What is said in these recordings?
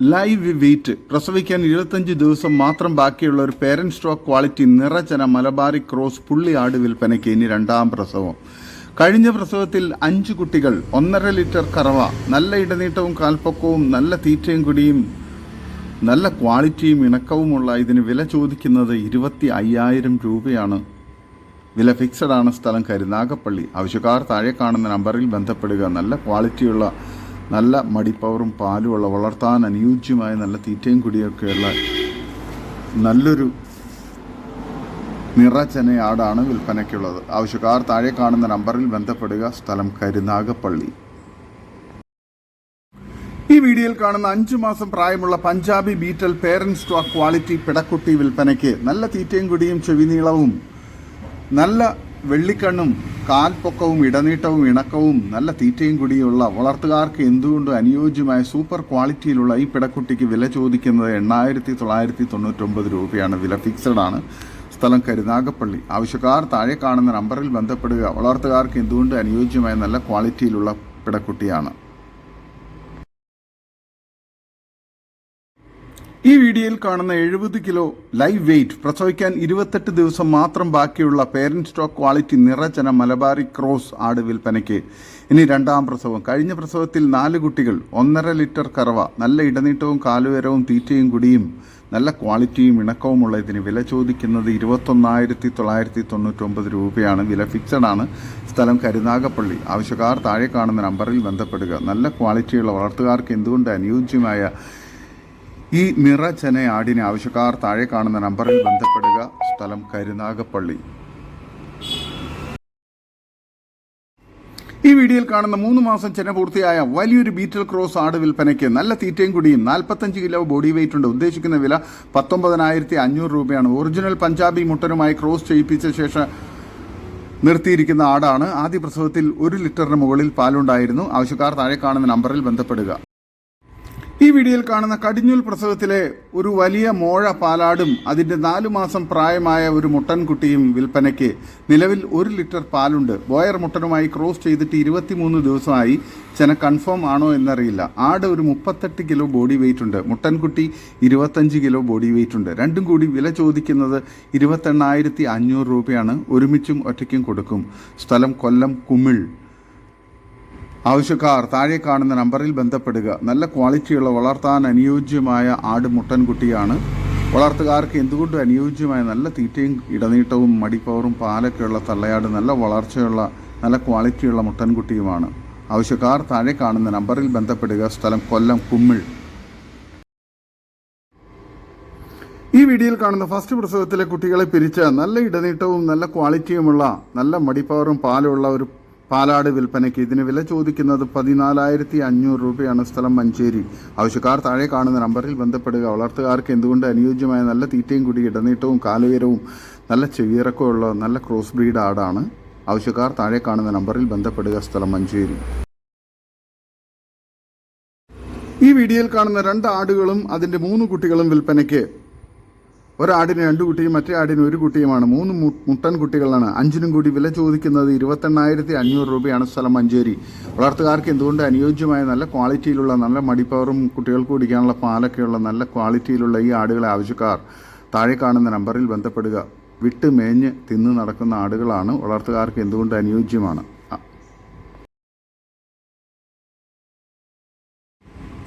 Live weight പ്രസവിക്കാൻ ഇരുപത്തഞ്ച് ദിവസം മാത്രം ബാക്കിയുള്ള ഒരു പേരൻ സ്റ്റോക്ക് ക്വാളിറ്റി നിറചന മലബാറി ക്രോസ് പുള്ളി ആട് വിൽപ്പനയ്ക്ക് ഇനി രണ്ടാം പ്രസവം. കഴിഞ്ഞ പ്രസവത്തിൽ അഞ്ച് കുട്ടികൾ ഒന്നര ലിറ്റർ കറവ നല്ല ഇടനീട്ടവും കാൽപ്പക്കവും നല്ല തീറ്റയും കുടിയും നല്ല ക്വാളിറ്റിയും ഇണക്കവുമുള്ള ഇതിന് വില ചോദിക്കുന്നത് ഇരുപത്തി അയ്യായിരം രൂപയാണ്. വില ഫിക്സഡ് ആണ് സ്ഥലം കരുനാഗപ്പള്ളി. ആവശ്യക്കാർ താഴെ കാണുന്ന നമ്പറിൽ ബന്ധപ്പെടുക. നല്ല ക്വാളിറ്റിയുള്ള നല്ല മടിപ്പവറും പാലുമുള്ള വളർത്താൻ അനുയോജ്യമായ നല്ല തീറ്റയും കുടിയൊക്കെയുള്ള നല്ലൊരു നിറച്ചനയാടാണ് വിൽപ്പനയ്ക്കുള്ളത്. ആവശ്യക്കാർ താഴെ കാണുന്ന നമ്പറിൽ ബന്ധപ്പെടുക. സ്ഥലം കരുനാഗപ്പള്ളി. ഈ വീഡിയോയിൽ കാണുന്ന അഞ്ചു മാസം പ്രായമുള്ള Punjabi Beetal parents stock quality പിടക്കുട്ടി വിൽപ്പനയ്ക്ക് നല്ല തീറ്റയും കുടിയും ചെവിനീളവും നല്ല വെള്ളിക്കണ്ണും കാൽപ്പൊക്കവും ഇടനീട്ടവും ഇണക്കവും നല്ല തീറ്റയും കൂടിയുള്ള വളർത്തുകാർക്ക് എന്തുകൊണ്ടും അനുയോജ്യമായ സൂപ്പർ ക്വാളിറ്റിയിലുള്ള ഈ പിടക്കുട്ടിക്ക് വില ചോദിക്കുന്നത് എണ്ണായിരത്തി തൊള്ളായിരത്തി തൊണ്ണൂറ്റൊമ്പത് രൂപയാണ്. വില ഫിക്സഡ് ആണ്. സ്ഥലം കരുനാഗപ്പള്ളി. ആവശ്യക്കാർ താഴെ കാണുന്ന നമ്പറിൽ ബന്ധപ്പെടുക. വളർത്തുകാർക്ക് എന്തുകൊണ്ട് അനുയോജ്യമായ നല്ല ക്വാളിറ്റിയിലുള്ള പിടക്കുട്ടിയാണ്. ഈ വീഡിയോയിൽ കാണുന്ന എഴുപത് കിലോ ലൈവ് വെയിറ്റ് പ്രസവിക്കാൻ ഇരുപത്തെട്ട് ദിവസം മാത്രം ബാക്കിയുള്ള പേരന്റ് സ്റ്റോക്ക് ക്വാളിറ്റി നിറചന മലബാറി ക്രോസ് ആട് വിൽപ്പനയ്ക്ക്. ഇനി രണ്ടാം പ്രസവം. കഴിഞ്ഞ പ്രസവത്തിൽ നാല് കുട്ടികൾ ഒന്നര ലിറ്റർ കറവ നല്ല ഇടനീട്ടവും കാലുയരവും തീറ്റയും കുടിയും നല്ല ക്വാളിറ്റിയും ഇണക്കവുമുള്ള ഇതിന് വില ചോദിക്കുന്നത് ഇരുപത്തൊന്നായിരത്തി തൊള്ളായിരത്തി തൊണ്ണൂറ്റൊമ്പത് രൂപയാണ്. വില ഫിക്സഡ് ആണ്. സ്ഥലം കരുനാഗപ്പള്ളി. ആവശ്യക്കാർ താഴെ കാണുന്ന നമ്പറിൽ ബന്ധപ്പെടുക. നല്ല ക്വാളിറ്റിയുള്ള വളർത്തുകാർക്ക് എന്തുകൊണ്ട് അനുയോജ്യമായ ഈ നിറ ചെനയാടിന് ആവശ്യക്കാർ താഴെ കാണുന്ന നമ്പറിൽ ബന്ധപ്പെടുക. സ്ഥലം കരുനാഗപ്പള്ളി. ഈ വീഡിയോയിൽ കാണുന്ന മൂന്ന് മാസം ചെന പൂർത്തിയായ വലിയൊരു ബീറ്റൽ ക്രോസ് ആട് വിൽപ്പനയ്ക്ക് നല്ല തീറ്റയും കുടിയും നാൽപ്പത്തഞ്ച് കിലോ ബോഡി വെയിറ്റ് ഉണ്ട്. ഉദ്ദേശിക്കുന്ന വില പത്തൊമ്പതിനായിരത്തി അഞ്ഞൂറ് രൂപയാണ്. ഒറിജിനൽ പഞ്ചാബി മുട്ടനുമായി ക്രോസ് ചെയ്യിപ്പിച്ച ശേഷം നിർത്തിയിരിക്കുന്ന ആടാണ്. ആദ്യ പ്രസവത്തിൽ ഒരു ലിറ്ററിന് മുകളിൽ പാലുണ്ടായിരുന്നു. ആവശ്യക്കാർ താഴെ കാണുന്ന നമ്പറിൽ ബന്ധപ്പെടുക. ഈ വീഡിയോയിൽ കാണുന്ന കടിഞ്ഞൂൽ പ്രസവത്തിലെ ഒരു വലിയ മോഴ പാലാടും അതിന്റെ നാലു മാസം പ്രായമായ ഒരു മുട്ടൻകുട്ടിയും വിൽപ്പനയ്ക്ക് നിലവിൽ ഒരു ലിറ്റർ പാലുണ്ട്. ബോയർ മുട്ടനുമായി ക്രോസ് ചെയ്തിട്ട് ഇരുപത്തിമൂന്ന് ദിവസമായി ചെന കൺഫേം ആണോ എന്നറിയില്ല. ആട് ഒരു മുപ്പത്തെട്ട് കിലോ ബോഡി വെയിറ്റ് ഉണ്ട്. മുട്ടൻകുട്ടി ഇരുപത്തഞ്ച് കിലോ ബോഡി വെയിറ്റ് ഉണ്ട്. രണ്ടും കൂടി വില ചോദിക്കുന്നത് ഇരുപത്തെണ്ണായിരത്തി അഞ്ഞൂറ് രൂപയാണ്. ഒരുമിച്ചും ഒറ്റയ്ക്കും കൊടുക്കും. സ്ഥലം കൊല്ലം കുമിൾ. ആവശ്യക്കാർ താഴെ കാണുന്ന നമ്പറിൽ ബന്ധപ്പെടുക. നല്ല ക്വാളിറ്റിയുള്ള വളർത്താൻ അനുയോജ്യമായ ആട് മുട്ടൻകുട്ടിയാണ് വളർത്തുകാർക്ക് എന്തുകൊണ്ടും അനുയോജ്യമായ നല്ല തീറ്റയും ഇടനീട്ടവും മടിപ്പവറും പാലൊക്കെയുള്ള തള്ളയാട് നല്ല വളർച്ചയുള്ള നല്ല ക്വാളിറ്റിയുള്ള മുട്ടൻകുട്ടിയുമാണ് ആവശ്യക്കാർ താഴെ കാണുന്ന നമ്പറിൽ ബന്ധപ്പെടുക. സ്ഥലം കൊല്ലം കുമ്മിൾ. ഈ വീഡിയോയിൽ കാണുന്ന ഫസ്റ്റ് പ്രസവത്തിലെ കുട്ടികളെ പിരിച്ച നല്ല ഇടനീട്ടവും നല്ല ക്വാളിറ്റിയുമുള്ള നല്ല മടിപ്പവറും പാലുമുള്ള ഒരു പാലാട് വിൽപ്പനയ്ക്ക് ഇതിന് വില ചോദിക്കുന്നത് പതിനാലായിരത്തി അഞ്ഞൂറ് രൂപയാണ് സ്ഥലം മഞ്ചേരി. ആവശ്യക്കാർ താഴെ കാണുന്ന നമ്പറിൽ ബന്ധപ്പെടുക. വളർത്തുകാർക്ക് എന്തുകൊണ്ട് അനുയോജ്യമായ നല്ല തീറ്റയും കൂടി ഇടനീട്ടവും കാലുയരവും നല്ല ചെവിയിറക്കമുള്ള നല്ല ക്രോസ് ബ്രീഡ് ആടാണ്. ആവശ്യക്കാർ താഴെ കാണുന്ന നമ്പറിൽ ബന്ധപ്പെടുക. സ്ഥലം മഞ്ചേരി. ഈ വീഡിയോയിൽ കാണുന്ന രണ്ട് ആടുകളും അതിന്റെ മൂന്ന് കുട്ടികളും വിൽപ്പനയ്ക്ക് ഒരാടിന് രണ്ട് കുട്ടിയും മറ്റേ ആടിന് ഒരു കുട്ടിയുമാണ്. മൂന്ന് മുട്ടൻ കുട്ടികളാണ്. അഞ്ചിനും കൂടി വില ചോദിക്കുന്നത് ഇരുപത്തെണ്ണായിരത്തി അഞ്ഞൂറ് രൂപയാണ് സ്ഥലം മഞ്ചേരി. വളർത്തുകാർക്ക് എന്തുകൊണ്ട് അനുയോജ്യമായ നല്ല ക്വാളിറ്റിയിലുള്ള നല്ല മടിപ്പവറും കുട്ടികൾക്ക് കുടിക്കാനുള്ള പാലൊക്കെയുള്ള നല്ല ക്വാളിറ്റിയിലുള്ള ഈ ആടുകളെ ആവശ്യക്കാർ താഴെ കാണുന്ന നമ്പറിൽ ബന്ധപ്പെടുക. വിട്ട് മേഞ്ഞ് തിന്ന് നടക്കുന്ന ആടുകളാണ് വളർത്തുകാർക്ക് എന്തുകൊണ്ട് അനുയോജ്യമാണ്?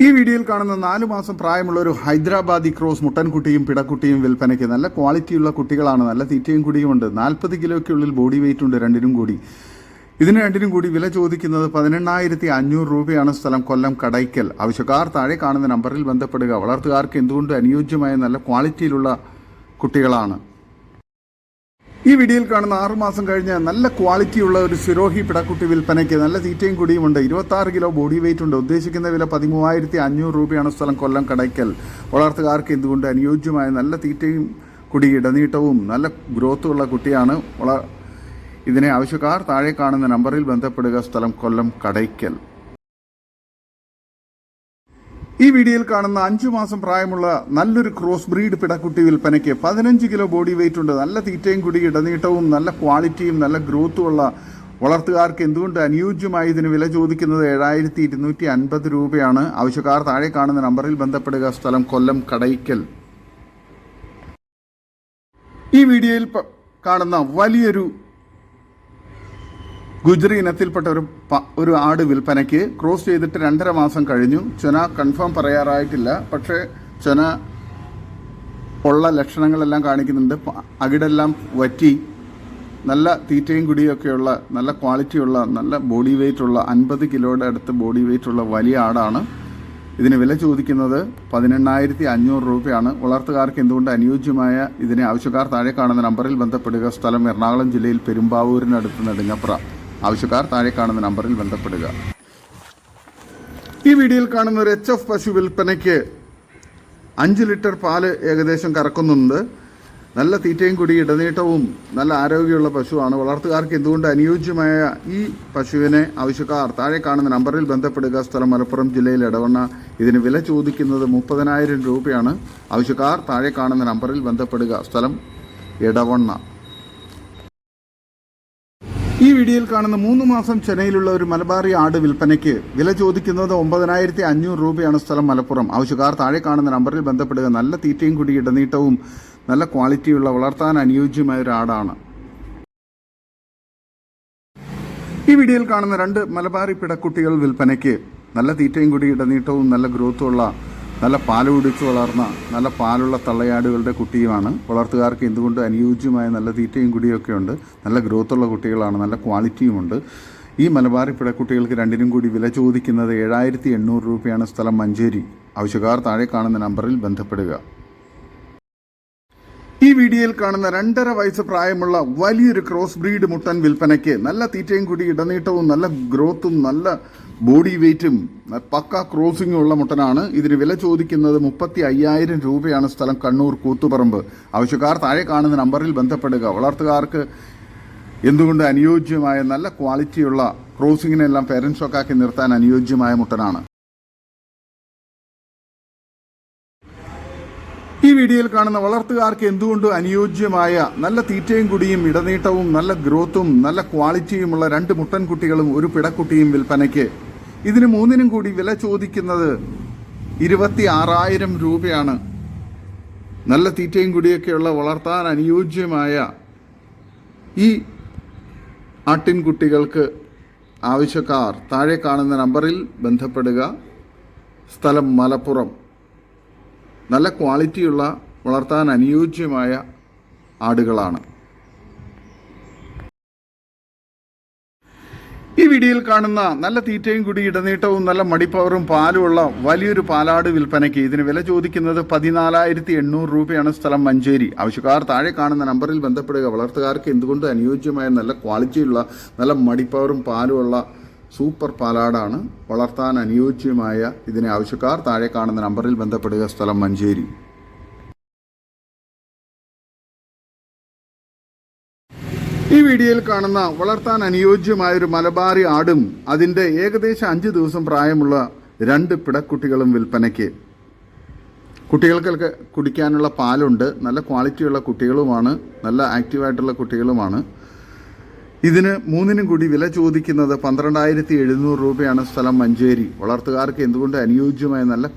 ഈ വീഡിയോയിൽ കാണുന്ന നാലു മാസം പ്രായമുള്ള ഒരു ഹൈദരാബാദി ക്രോസ് മുട്ടൻകുട്ടിയും പിടക്കുട്ടിയും വിൽപ്പനയ്ക്ക് നല്ല ക്വാളിറ്റിയുള്ള കുട്ടികളാണ്. നല്ല തീറ്റയും കുടിയുമുണ്ട് നാൽപ്പത് കിലോയ്ക്കുള്ളിൽ ബോഡി വെയിറ്റ് ഉണ്ട് രണ്ടിനും കൂടി. ഇതിന് രണ്ടിനും കൂടി വില ചോദിക്കുന്നത് പതിനെണ്ണായിരത്തി അഞ്ഞൂറ് രൂപയാണ് സ്ഥലം കൊല്ലം കടയ്ക്കൽ. ആവശ്യക്കാർ താഴെ കാണുന്ന നമ്പറിൽ ബന്ധപ്പെടുക. വളർത്തുകാർക്ക് എന്തുകൊണ്ട് അനുയോജ്യമായ നല്ല ക്വാളിറ്റിയിലുള്ള കുട്ടികളാണ്? ഈ വീഡിയോയിൽ കാണുന്ന ആറു മാസം കഴിഞ്ഞ നല്ല ക്വാളിറ്റിയുള്ള ഒരു സിരോഹി പിടക്കുട്ടി വിൽപ്പനയ്ക്ക് നല്ല തീറ്റയും കുടിയുമുണ്ട് ഇരുപത്തി ആറ് കിലോ ബോഡി വെയിറ്റ് ഉണ്ട്. ഉദ്ദേശിക്കുന്ന വില പതിമൂവായിരത്തി അഞ്ഞൂറ് രൂപയാണ് സ്ഥലം കൊല്ലം കടയ്ക്കൽ. വളർത്തുകാർക്ക് എന്തുകൊണ്ട് അനുയോജ്യമായ നല്ല തീറ്റയും കുടി ഇടനീട്ടവും നല്ല ഗ്രോത്തുള്ള കുട്ടിയാണ് വള ഇതിനെ ആവശ്യക്കാർ താഴെ കാണുന്ന നമ്പറിൽ ബന്ധപ്പെടുക. സ്ഥലം കൊല്ലം കടയ്ക്കൽ. ഈ വീഡിയോയിൽ കാണുന്ന അഞ്ചു മാസം പ്രായമുള്ള നല്ലൊരു ക്രോസ് ബ്രീഡ് പിടക്കുട്ടി വിൽപ്പനയ്ക്ക് പതിനഞ്ച് കിലോ ബോഡി വെയിറ്റ് ഉണ്ട്. നല്ല തീറ്റയും കുടി ഇടനീട്ടവും നല്ല ക്വാളിറ്റിയും നല്ല ഗ്രോത്തും ഉള്ള വളർത്തുകാർക്ക് എന്തുകൊണ്ട് അനുയോജ്യമായി ഇതിന് വില ചോദിക്കുന്നത് ഏഴായിരത്തി ഇരുന്നൂറ്റി അൻപത് രൂപയാണ്. ആവശ്യക്കാർ താഴെ കാണുന്ന നമ്പറിൽ ബന്ധപ്പെടുക. സ്ഥലം കൊല്ലം കടയ്ക്കൽ. ഈ വീഡിയോയിൽ കാണുന്ന വലിയൊരു ഗുജറി ഇനത്തിൽപ്പെട്ട ഒരു ഒരു ആട് വിൽപ്പനയ്ക്ക് ക്രോസ് ചെയ്തിട്ട് രണ്ടര മാസം കഴിഞ്ഞു. ചൊന കൺഫേം പറയാറായിട്ടില്ല. പക്ഷേ ചൊന ഉള്ള ലക്ഷണങ്ങളെല്ലാം കാണിക്കുന്നുണ്ട്. അകിടെല്ലാം വറ്റി നല്ല തീറ്റയും കുടിയൊക്കെയുള്ള നല്ല ക്വാളിറ്റിയുള്ള നല്ല ബോഡി വെയിറ്റ് ഉള്ള അൻപത് കിലോയുടെ അടുത്ത് ബോഡി വെയിറ്റ് ഉള്ള വലിയ ആടാണ്. ഇതിന് വില ചോദിക്കുന്നത് പതിനെണ്ണായിരത്തി അഞ്ഞൂറ് രൂപയാണ്. വളർത്തുകാർക്ക് എന്തുകൊണ്ട് അനുയോജ്യമായ ഇതിനെ ആവശ്യക്കാർ താഴെ കാണുന്ന നമ്പറിൽ ബന്ധപ്പെടുക. സ്ഥലം എറണാകുളം ജില്ലയിൽ പെരുമ്പാവൂരിനടുത്ത് നെടുങ്ങപ്ര. ആവശ്യക്കാർ താഴെ കാണുന്ന നമ്പറിൽ ബന്ധപ്പെടുക. ഈ വീഡിയോയിൽ കാണുന്ന ഒരു എച്ച് എഫ് പശു വിൽപ്പനയ്ക്ക് അഞ്ച് ലിറ്റർ പാൽ ഏകദേശം കറക്കുന്നുണ്ട്. നല്ല തീറ്റയും കൂടി ഇടനീട്ടവും നല്ല ആരോഗ്യമുള്ള പശുവാണ്. വളർത്തുകാർക്ക് എന്തുകൊണ്ട് അനുയോജ്യമായ ഈ പശുവിനെ ആവശ്യക്കാർ താഴെ കാണുന്ന നമ്പറിൽ ബന്ധപ്പെടുക? സ്ഥലം മലപ്പുറം ജില്ലയിൽ ഇടവണ്ണ ഇതിന് വില ചോദിക്കുന്നത് മുപ്പതിനായിരം രൂപയാണ്. ആവശ്യക്കാർ താഴെ കാണുന്ന നമ്പറിൽ ബന്ധപ്പെടുക. സ്ഥലം ഇടവണ്ണ വീഡിയോയിൽ കാണുന്ന മൂന്ന് മാസം ചെന്നൈയിലുള്ള ഒരു മലബാറി ആട് വിൽപ്പനയ്ക്ക് വില ചോദിക്കുന്നത് ഒമ്പതിനായിരത്തി അഞ്ഞൂറ് രൂപയാണ് സ്ഥലം മലപ്പുറം. ആവശ്യക്കാർ താഴെ കാണുന്ന നമ്പറിൽ ബന്ധപ്പെടുക. നല്ല തീറ്റയും കൂടി ഇടനീട്ടവും നല്ല ക്വാളിറ്റിയുള്ള വളർത്താൻ അനുയോജ്യമായ ഒരു ആടാണ്. ഈ വീഡിയോയിൽ കാണുന്ന രണ്ട് മലബാറി പിടക്കുട്ടികൾ വിൽപ്പനയ്ക്ക് നല്ല തീറ്റയും കൂടി ഇടനീട്ടവും നല്ല ഗ്രോത്തുള്ള നല്ല പാൽ കുടിച്ച് വളർന്ന നല്ല പാലുള്ള തള്ളയാടുകളുടെ കുട്ടിയുമാണ്. വളർത്തുകാർക്ക് എന്തുകൊണ്ട് അനുയോജ്യമായ നല്ല തീറ്റയും കുടിയൊക്കെ ഉണ്ട്? നല്ല ഗ്രോത്തുള്ള കുട്ടികളാണ് നല്ല ക്വാളിറ്റിയുമുണ്ട് ഈ മലബാറി പിടക്കുട്ടികൾക്ക് രണ്ടിനും കൂടി വില ചോദിക്കുന്നത് ഏഴായിരത്തി എണ്ണൂറ് രൂപയാണ് സ്ഥലം മഞ്ചേരി. ആവശ്യക്കാർ താഴെ കാണുന്ന നമ്പറിൽ ബന്ധപ്പെടുക. ഈ വീഡിയോയിൽ കാണുന്ന രണ്ടര വയസ്സ് പ്രായമുള്ള വലിയൊരു ക്രോസ് ബ്രീഡ് മുട്ടൻ വിൽപ്പനയ്ക്ക് നല്ല തീറ്റയും കൂടി ഇടനീട്ടവും നല്ല ഗ്രോത്തും നല്ല ബോഡി വെയ്റ്റും പക്ക ക്രോസിംഗും ഉള്ള മുട്ടനാണ്. ഇതിന് വില ചോദിക്കുന്നത് മുപ്പത്തി അയ്യായിരം രൂപയാണ് സ്ഥലം കണ്ണൂർ കൂത്തുപറമ്പ്. ആവശ്യക്കാർ താഴെ കാണുന്ന നമ്പറിൽ ബന്ധപ്പെടുക. വളർത്തുകാർക്ക് എന്തുകൊണ്ട് അനുയോജ്യമായ നല്ല ക്വാളിറ്റിയുള്ള ക്രോസിങ്ങിനെല്ലാം പേരൻസൊക്കെ ഷോക്കാക്കി നിർത്താൻ അനുയോജ്യമായ മുട്ടനാണ്. ഈ വീഡിയോയിൽ കാണുന്ന വളർത്തുകാർക്ക് എന്തുകൊണ്ട് അനുയോജ്യമായ നല്ല തീറ്റയും കുടിയും ഇടനീട്ടവും നല്ല ഗ്രോത്തും നല്ല ക്വാളിറ്റിയുമുള്ള രണ്ട് മുട്ടൻകുട്ടികളും ഒരു പിടക്കുട്ടിയും വിൽപ്പനയ്ക്ക് ഇതിന് മൂന്നിനും കൂടി വില ചോദിക്കുന്നത് ഇരുപത്തി ആറായിരം രൂപയാണ്. നല്ല തീറ്റയും കുടിയൊക്കെയുള്ള വളർത്താൻ അനുയോജ്യമായ ഈ ആട്ടിൻകുട്ടികൾക്ക് ആവശ്യക്കാർ താഴെ കാണുന്ന നമ്പറിൽ ബന്ധപ്പെടുക. സ്ഥലം മലപ്പുറം. നല്ല ക്വാളിറ്റിയുള്ള വളർത്താൻ അനുയോജ്യമായ ആടുകളാണ് ഈ വീഡിയോയിൽ കാണുന്ന നല്ല തീറ്റയും കൂടി ഇടനീട്ടവും നല്ല മടിപ്പവറും പാലുമുള്ള വലിയൊരു പാലാട് വിൽപ്പനയ്ക്ക് ഇതിന് വില ചോദിക്കുന്നത് പതിനാലായിരത്തി എണ്ണൂറ് രൂപയാണ് സ്ഥലം മഞ്ചേരി. ആവശ്യക്കാർ താഴെ കാണുന്ന നമ്പറിൽ ബന്ധപ്പെടുക. വളർത്തുകാർക്ക് എന്തുകൊണ്ട് അനുയോജ്യമായ നല്ല ക്വാളിറ്റിയുള്ള നല്ല മടിപ്പവറും പാലുമുള്ള സൂപ്പർ പാലാടാണ് വളർത്താൻ അനുയോജ്യമായ ഇതിനെ ആവശ്യക്കാർ താഴെ കാണുന്ന നമ്പറിൽ ബന്ധപ്പെടുക. സ്ഥലം മഞ്ചേരി. ഈ വീഡിയോയിൽ കാണുന്ന വളർത്താൻ അനുയോജ്യമായ ഒരു മലബാറി ആടും അതിന്റെ ഏകദേശം അഞ്ച് ദിവസം പ്രായമുള്ള രണ്ട് പിടക്കുട്ടികളും വിൽപ്പനയ്ക്ക്. കുട്ടികൾക്കൊക്കെ കുടിക്കാനുള്ള പാലുണ്ട്. നല്ല ക്വാളിറ്റിയുള്ള കുട്ടികളുമാണ്. നല്ല ആക്റ്റീവായിട്ടുള്ള കുട്ടികളുമാണ്. ഇതിന് മൂന്നിനും കൂടി വില ചോദിക്കുന്നത് പന്ത്രണ്ടായിരത്തി എഴുന്നൂറ് രൂപയാണ് സ്ഥലം മഞ്ചേരി. വളർത്തുകാർക്ക് എന്തുകൊണ്ട് അനുയോജ്യമായ നല്ല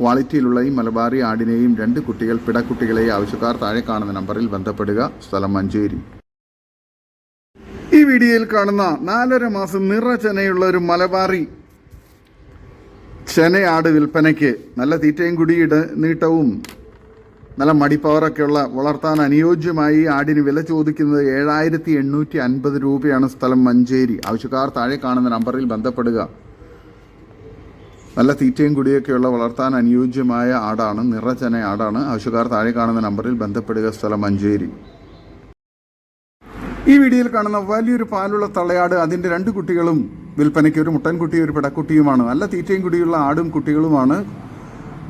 ക്വാളിറ്റിയിലുള്ള ഈ മലബാറി ആടിനെയും രണ്ട് കുട്ടികൾ പിടക്കുട്ടികളെയും ആവശ്യക്കാർ താഴെ കാണുന്ന നമ്പറിൽ ബന്ധപ്പെടുക. സ്ഥലം മഞ്ചേരി. ഈ വീഡിയോയിൽ കാണുന്ന നാലര മാസം നിറചനയുള്ള ഒരു മലബാറി ചെനയാട് വിൽപ്പനയ്ക്ക് നല്ല തീറ്റയും കുടിയിട നീട്ടവും നല്ല മടിപ്പവറൊക്കെയുള്ള വളർത്താൻ അനുയോജ്യമായി ആടിന് വില ചോദിക്കുന്നത് ഏഴായിരത്തി എണ്ണൂറ്റി അൻപത് രൂപയാണ് സ്ഥലം മഞ്ചേരി. ആവശ്യക്കാർ താഴെ കാണുന്ന നമ്പറിൽ ബന്ധപ്പെടുക. നല്ല തീറ്റയും കുടിയൊക്കെയുള്ള വളർത്താൻ അനുയോജ്യമായ ആടാണ് നിറചന ആടാണ് ആവശ്യക്കാർ താഴെ കാണുന്ന നമ്പറിൽ ബന്ധപ്പെടുക സ്ഥലം മഞ്ചേരി. ഈ വീഡിയോയിൽ കാണുന്ന വലിയൊരു പാലുള്ള തളയാട് അതിന്റെ രണ്ട് കുട്ടികളും വിൽപ്പനയ്ക്ക് ഒരു മുട്ടൻകുട്ടി ഒരു പിടക്കുട്ടിയുമാണ്. നല്ല തീറ്റയും കുടിയുള്ള ആടും കുട്ടികളുമാണ്.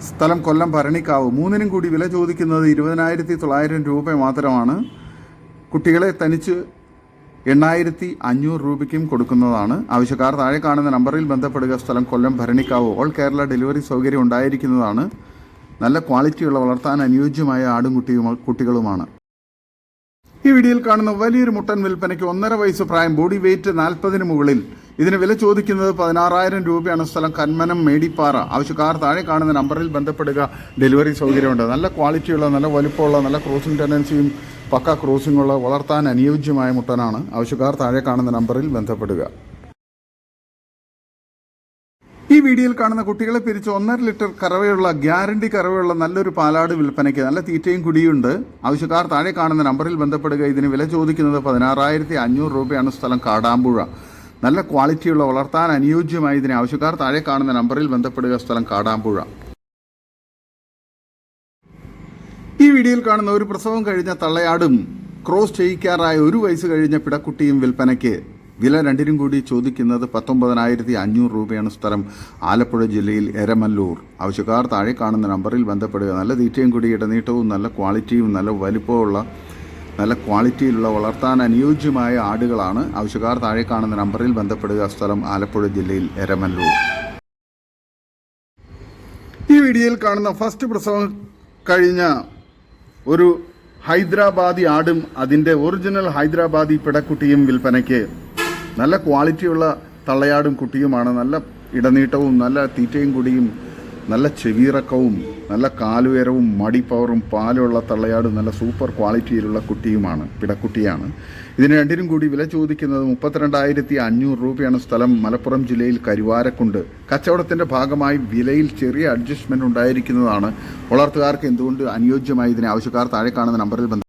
സ്ഥലം കൊല്ലം ഭരണിക്കാവ്. മൂന്നിനും കൂടി വില ചോദിക്കുന്നത് ഇരുപതിനായിരത്തി തൊള്ളായിരം രൂപ മാത്രമാണ്. കുട്ടികളെ തനിച്ച് എണ്ണായിരത്തി അഞ്ഞൂറ് രൂപയ്ക്കും കൊടുക്കുന്നതാണ്. ആവശ്യക്കാർ താഴെ കാണുന്ന നമ്പറിൽ ബന്ധപ്പെടുക. സ്ഥലം കൊല്ലം ഭരണിക്കാവ്. ഓൾ കേരള ഡെലിവറി സൗകര്യം ഉണ്ടായിരിക്കുന്നതാണ്. നല്ല ക്വാളിറ്റിയുള്ള വളർത്താൻ അനുയോജ്യമായ ആടും കുട്ടിയും കുട്ടികളുമാണ്. ഈ വീഡിയോയിൽ കാണുന്ന വലിയൊരു മുട്ടൻ വിൽപ്പനയ്ക്ക് ഒന്നര വയസ്സ് പ്രായം ബോഡി വെയിറ്റ് നാൽപ്പതിന് മുകളിൽ. ഇതിന് വില ചോദിക്കുന്നത് പതിനാറായിരം രൂപയാണ്. സ്ഥലം കന്മനം മേടിപ്പാറ. ആവശ്യക്കാർ താഴെ കാണുന്ന നമ്പറിൽ ബന്ധപ്പെടുക. ഡെലിവറി സൗകര്യമുണ്ട്. നല്ല ക്വാളിറ്റിയുള്ള നല്ല വലുപ്പമുള്ള നല്ല ക്രോസിംഗ് ടെൻഡൻസിയും പക്ക ക്രോസിംഗ് ഉള്ള വളർത്താൻ അനുയോജ്യമായ മുട്ടനാണ്. ആവശ്യക്കാർ താഴെ കാണുന്ന നമ്പറിൽ ബന്ധപ്പെടുക. ഈ വീഡിയോയിൽ കാണുന്ന കുട്ടികളെ പിരിച്ച് ഒന്നര ലിറ്റർ കറവയുള്ള ഗ്യാരണ്ടി കറവയുള്ള നല്ലൊരു പാലാട് വിൽപ്പനയ്ക്ക് നല്ല തീറ്റയും കുടിയുണ്ട്. ആവശ്യക്കാർ താഴെ കാണുന്ന നമ്പറിൽ ബന്ധപ്പെടുക. ഇതിന് വില ചോദിക്കുന്നത് പതിനാറായിരത്തി അഞ്ഞൂറ് രൂപയാണ് സ്ഥലം കാടാമ്പുഴ. നല്ല ക്വാളിറ്റിയുള്ള വളർത്താൻ അനുയോജ്യമായി ഇതിന് ആവശ്യക്കാർ താഴെ കാണുന്ന നമ്പറിൽ ബന്ധപ്പെടുക. സ്ഥലം കാടാമ്പുഴ. ഈ വീഡിയോയിൽ കാണുന്ന ഒരു പ്രസവം കഴിഞ്ഞ തള്ളയാടും ക്രോസ് ചെയ്യിക്കാറായ ഒരു വയസ്സ് കഴിഞ്ഞ പിടക്കുട്ടിയും വിൽപ്പനയ്ക്ക് വില രണ്ടിനും കൂടി ചോദിക്കുന്നത് പത്തൊമ്പതിനായിരത്തി അഞ്ഞൂറ് രൂപയാണ് സ്ഥലം. ആലപ്പുഴ ജില്ലയിൽ എരമല്ലൂർ. ആവശ്യക്കാർ താഴെ കാണുന്ന നമ്പറിൽ ബന്ധപ്പെടുക. നല്ല തീറ്റയും കൂടി ഇടനീട്ടവും നല്ല ക്വാളിറ്റിയും നല്ല വലിപ്പമുള്ള നല്ല ക്വാളിറ്റിയിലുള്ള വളർത്താൻ അനുയോജ്യമായ ആടുകളാണ് ആവശ്യക്കാർ താഴെ കാണുന്ന നമ്പറിൽ ബന്ധപ്പെടുക. സ്ഥലം ആലപ്പുഴ ജില്ലയിൽ എരമല്ലൂർ. ഈ വീഡിയോയിൽ കാണുന്ന ഫസ്റ്റ് പ്രസവം കഴിഞ്ഞ ഒരു ഹൈദരാബാദി ആടും അതിന്റെ ഒറിജിനൽ ഹൈദരാബാദി പിടക്കുട്ടിയും വിൽപ്പനയ്ക്ക് നല്ല ക്വാളിറ്റിയുള്ള തള്ളയാടും കുട്ടിയുമാണ്. നല്ല ഇടനീട്ടവും നല്ല തീറ്റയും കുടിയും നല്ല ചെവിയിറക്കവും നല്ല കാലുയരവും മടിപ്പവറും പാലുള്ള തള്ളയാടും നല്ല സൂപ്പർ ക്വാളിറ്റിയിലുള്ള കുട്ടിയുമാണ് പിടക്കുട്ടിയാണ്. ഇതിന് രണ്ടിനും കൂടി വില ചോദിക്കുന്നത് മുപ്പത്തിരണ്ടായിരത്തി അഞ്ഞൂറ് രൂപയാണ് സ്ഥലം. മലപ്പുറം ജില്ലയിൽ കരുവാരക്കുണ്ട്. കച്ചവടത്തിന്റെ ഭാഗമായി വിലയിൽ ചെറിയ അഡ്ജസ്റ്റ്മെന്റ് ഉണ്ടായിരിക്കുന്നതാണ്. വളർത്തുകാർക്ക് എന്തുകൊണ്ട് അനുയോജ്യമായി ഇതിനെ ആവശ്യക്കാർ താഴെ കാണുന്ന നമ്പറിൽ ബന്ധം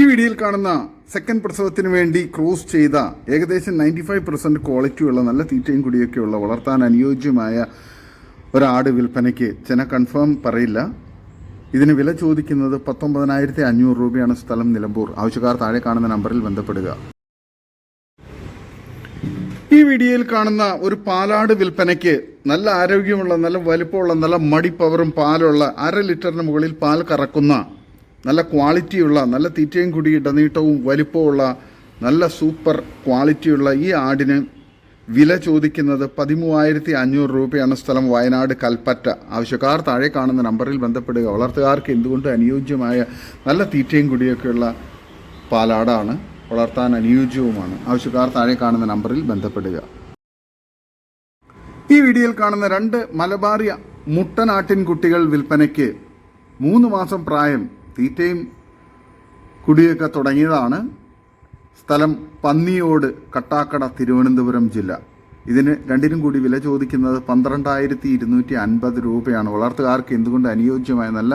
ഈ വീഡിയോയിൽ കാണുന്ന സെക്കൻഡ് പ്രസവത്തിന് വേണ്ടി ക്രോസ് ചെയ്ത ഏകദേശം നയന്റി ഫൈവ് പെർസെന്റ് ക്വാളിറ്റിയുള്ള നല്ല തീറ്റയും കുടിയൊക്കെയുള്ള വളർത്താൻ അനുയോജ്യമായ ഒരാട് വിൽപ്പനയ്ക്ക് ചെന കൺഫേം പറയില്ല. ഇതിന് വില ചോദിക്കുന്നത് പത്തൊമ്പതിനായിരത്തി അഞ്ഞൂറ് രൂപയാണ് സ്ഥലം നിലമ്പൂർ. ആവശ്യക്കാർ താഴെ കാണുന്ന നമ്പറിൽ ബന്ധപ്പെടുക. ഈ വീഡിയോയിൽ കാണുന്ന ഒരു പാലാട് വിൽപ്പനയ്ക്ക് നല്ല ആരോഗ്യമുള്ള നല്ല വലിപ്പമുള്ള നല്ല മടി പവറും പാലുള്ള അര ലിറ്ററിന് മുകളിൽ പാൽ കറക്കുന്ന നല്ല ക്വാളിറ്റിയുള്ള നല്ല തീറ്റയും കുടി ഇടനീട്ടവും വലിപ്പമുള്ള നല്ല സൂപ്പർ ക്വാളിറ്റിയുള്ള ഈ ആടിന് വില ചോദിക്കുന്നത് പതിമൂവായിരത്തി അഞ്ഞൂറ് രൂപയാണ് സ്ഥലം വയനാട് കൽപ്പറ്റ. ആവശ്യക്കാർ താഴെ കാണുന്ന നമ്പറിൽ ബന്ധപ്പെടുക. വളർത്തുകാർക്ക് എന്തുകൊണ്ട് അനുയോജ്യമായ നല്ല തീറ്റയും കുടിയൊക്കെയുള്ള പാലാടാണ് വളർത്താൻ അനുയോജ്യവുമാണ്. ആവശ്യക്കാർ താഴെ കാണുന്ന നമ്പറിൽ ബന്ധപ്പെടുക. ഈ വീഡിയോയിൽ കാണുന്ന രണ്ട് മലബാറിയ മുട്ടനാട്ടിൻ കുട്ടികൾ വിൽപ്പനയ്ക്ക് മൂന്ന് മാസം പ്രായം തീറ്റയും കുടിയൊക്കെ തുടങ്ങിയതാണ് സ്ഥലം പന്നിയോട് കട്ടാക്കട തിരുവനന്തപുരം ജില്ല. ഇതിന് രണ്ടിനും കൂടി വില ചോദിക്കുന്നത് പന്ത്രണ്ടായിരത്തി ഇരുന്നൂറ്റി അൻപത് രൂപയാണ്. വളർത്തുകാർക്ക് എന്തുകൊണ്ട് അനുയോജ്യമായ നല്ല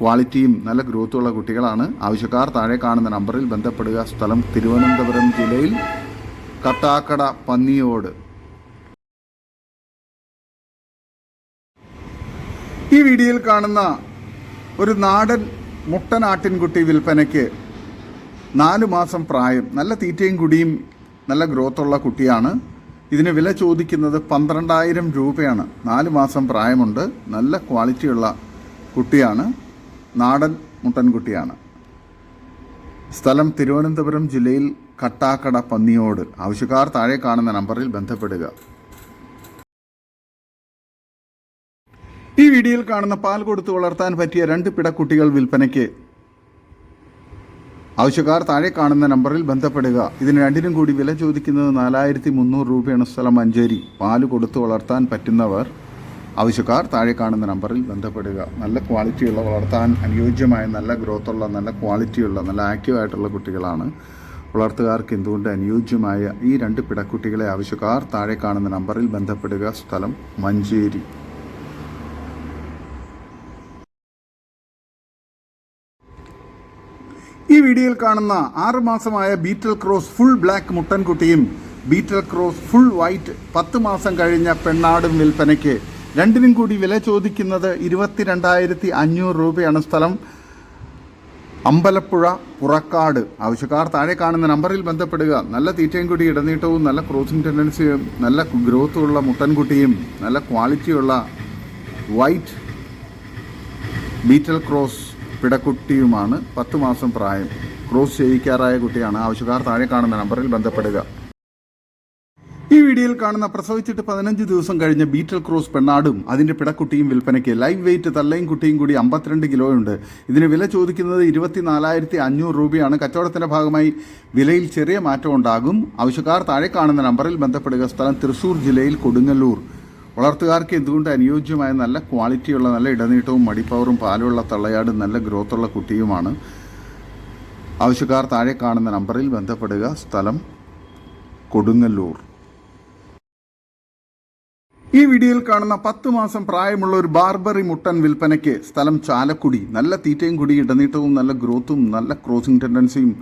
ക്വാളിറ്റിയും നല്ല ഗ്രോത്തുള്ള കുട്ടികളാണ്? ആവശ്യക്കാർ താഴെ കാണുന്ന നമ്പറിൽ ബന്ധപ്പെടുക. സ്ഥലം തിരുവനന്തപുരം ജില്ലയിൽ കട്ടാക്കട പന്നിയോട്. ഈ വീഡിയോയിൽ കാണുന്ന ഒരു നാടൻ മുട്ടനാട്ടിൻകുട്ടി വിൽപ്പനയ്ക്ക് നാല് മാസം പ്രായം നല്ല തീറ്റയും കുടിയും നല്ല ഗ്രോത്തുള്ള കുട്ടിയാണ്. ഇതിന് വില ചോദിക്കുന്നത് പന്ത്രണ്ടായിരം രൂപയാണ്. നാല് മാസം പ്രായമുണ്ട് നല്ല ക്വാളിറ്റിയുള്ള കുട്ടിയാണ് നാടൻ മുട്ടൻകുട്ടിയാണ് സ്ഥലം തിരുവനന്തപുരം ജില്ലയിൽ കട്ടാക്കട പന്നിയോട്. ആവശ്യക്കാർ താഴെ കാണുന്ന നമ്പറിൽ ബന്ധപ്പെടുക. ഈ വീഡിയോയിൽ കാണുന്ന പാൽ കൊടുത്ത് വളർത്താൻ പറ്റിയ രണ്ട് പിടക്കുട്ടികൾ വിൽപ്പനയ്ക്ക്. ആവശ്യക്കാർ താഴെ കാണുന്ന നമ്പറിൽ ബന്ധപ്പെടുക. ഇതിന് രണ്ടിനും കൂടി വില ചോദിക്കുന്നത് നാലായിരത്തി മുന്നൂറ് രൂപയാണ് സ്ഥലം മഞ്ചേരി. പാൽ കൊടുത്ത് വളർത്താൻ പറ്റുന്നവർ ആവശ്യക്കാർ താഴെ കാണുന്ന നമ്പറിൽ ബന്ധപ്പെടുക. നല്ല ക്വാളിറ്റിയുള്ള വളർത്താൻ അനുയോജ്യമായ നല്ല ഗ്രോത്തുള്ള നല്ല ക്വാളിറ്റിയുള്ള നല്ല ആക്റ്റീവായിട്ടുള്ള കുട്ടികളാണ് വളർത്തുകാർക്ക് എന്തുകൊണ്ട് അനുയോജ്യമായ ഈ രണ്ട് പിടക്കുട്ടികളെ ആവശ്യക്കാർ താഴെ കാണുന്ന നമ്പറിൽ ബന്ധപ്പെടുക. സ്ഥലം മഞ്ചേരി. ഈ വീഡിയോയിൽ കാണുന്ന ആറ് മാസമായ ബീറ്റൽ ക്രോസ് ഫുൾ ബ്ലാക്ക് മുട്ടൻകുട്ടിയും ബീറ്റൽ ക്രോസ് ഫുൾ വൈറ്റ് പത്ത് മാസം കഴിഞ്ഞ പെണ്ണാടും വിൽപ്പനയ്ക്ക് രണ്ടിനും കൂടി വില ചോദിക്കുന്നത് ഇരുപത്തിരണ്ടായിരത്തി അഞ്ഞൂറ് രൂപയാണ് സ്ഥലം. അമ്പലപ്പുഴ പുറക്കാട്. ആവശ്യക്കാർ താഴെ കാണുന്ന നമ്പറിൽ ബന്ധപ്പെടുക. നല്ല തീറ്റയും കൂടി ഇടനീട്ടവും നല്ല ക്രോസിംഗ് ടെൻഡൻസിയും നല്ല ഗ്രോത്തുള്ള മുട്ടൻകുട്ടിയും നല്ല ക്വാളിറ്റിയുള്ള വൈറ്റ് ബീറ്റൽ ക്രോസ് പിടക്കുട്ടിയുമാണ്. പത്ത് മാസം പ്രായം. ക്രോസ് ചെയ്യിക്കാറായ കുട്ടിയാണ്. ആവശ്യക്കാർ താഴെ കാണുന്ന നമ്പറിൽ ബന്ധപ്പെടുക. ഈ വീഡിയോയിൽ കാണുന്ന പ്രസവിച്ചിട്ട് പതിനഞ്ച് ദിവസം കഴിഞ്ഞ ബീറ്റൽ ക്രോസ് പെണ്ണാടും അതിന്റെ പിടക്കുട്ടിയും വിൽപ്പനയ്ക്ക് ലൈവ് വെയിറ്റ് തള്ളയും കുട്ടിയും കൂടി അമ്പത്തിരണ്ട് കിലോയുണ്ട്. ഇതിന് വില ചോദിക്കുന്നത് ഇരുപത്തിനാലായിരത്തി അഞ്ഞൂറ് രൂപയാണ്. കച്ചവടത്തിന്റെ ഭാഗമായി വിലയിൽ ചെറിയ മാറ്റം ഉണ്ടാകും. ആവശ്യക്കാർ താഴെ കാണുന്ന നമ്പറിൽ ബന്ധപ്പെടുക. സ്ഥലം തൃശൂർ ജില്ലയിൽ കൊടുങ്ങല്ലൂർ. വളർത്തുകാർക്ക് എന്തുകൊണ്ട് അനുയോജ്യമായ നല്ല ക്വാളിറ്റിയുള്ള നല്ല ഇടനീട്ടവും മടിപ്പവറും പാലുള്ള തള്ളയാടും നല്ല ഗ്രോത്തുള്ള കുട്ടിയുമാണ്. ആവശ്യക്കാർ താഴെ കാണുന്ന നമ്പറിൽ ബന്ധപ്പെടുക. സ്ഥലം കൊടുങ്ങല്ലൂർ. ഈ വീഡിയോയിൽ കാണുന്ന പത്ത് മാസം പ്രായമുള്ള ഒരു ബാർബറി മുട്ടൻ വിൽപ്പനയ്ക്ക് സ്ഥലം ചാലക്കുടി. നല്ല തീറ്റയും കുടി ഇടനീട്ടവും നല്ല ഗ്രോത്തും നല്ല ക്രോസിംഗ് ടെൻഡൻസിയും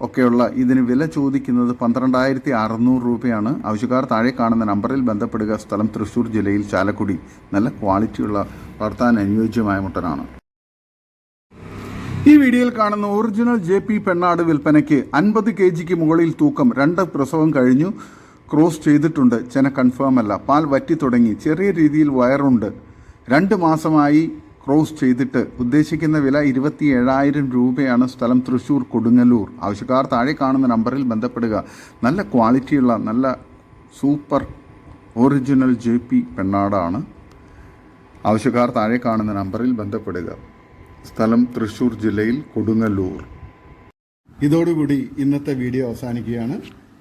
ഒക്കെയുള്ള ഇതിന് വില ചോദിക്കുന്നത് പന്ത്രണ്ടായിരത്തി അറുന്നൂറ് രൂപയാണ്. ആവശ്യക്കാർ താഴെ കാണുന്ന നമ്പറിൽ ബന്ധപ്പെടുക. സ്ഥലം തൃശ്ശൂർ ജില്ലയിൽ ചാലക്കുടി. നല്ല ക്വാളിറ്റിയുള്ള വളർത്താൻ അനുയോജ്യമായ മുട്ടനാണ്. ഈ വീഡിയോയിൽ കാണുന്ന ഒറിജിനൽ ജെ പി പെണ്ണാട് വിൽപ്പനയ്ക്ക് അൻപത് കെ ജിക്ക് മുകളിൽ തൂക്കം രണ്ട് പ്രസവം കഴിഞ്ഞു. ക്രോസ് ചെയ്തിട്ടുണ്ട്. ചെന കൺഫേം അല്ല. പാൽ വറ്റി തുടങ്ങി. ചെറിയ രീതിയിൽ വയറുണ്ട്. രണ്ട് മാസമായി ക്രോസ് ചെയ്തിട്ട് ഉദ്ദേശിക്കുന്ന വില ഇരുപത്തി ഏഴായിരം രൂപയാണ് സ്ഥലം തൃശ്ശൂർ കൊടുങ്ങല്ലൂർ. ആവശ്യക്കാർ താഴെ കാണുന്ന നമ്പറിൽ ബന്ധപ്പെടുക. നല്ല ക്വാളിറ്റിയുള്ള നല്ല സൂപ്പർ ഒറിജിനൽ ജെ പി പെണ്ണാടാണ്. ആവശ്യക്കാർ താഴെ കാണുന്ന നമ്പറിൽ ബന്ധപ്പെടുക. സ്ഥലം തൃശ്ശൂർ ജില്ലയിൽ കൊടുങ്ങല്ലൂർ. ഇതോടുകൂടി ഇന്നത്തെ വീഡിയോ അവസാനിക്കുകയാണ്.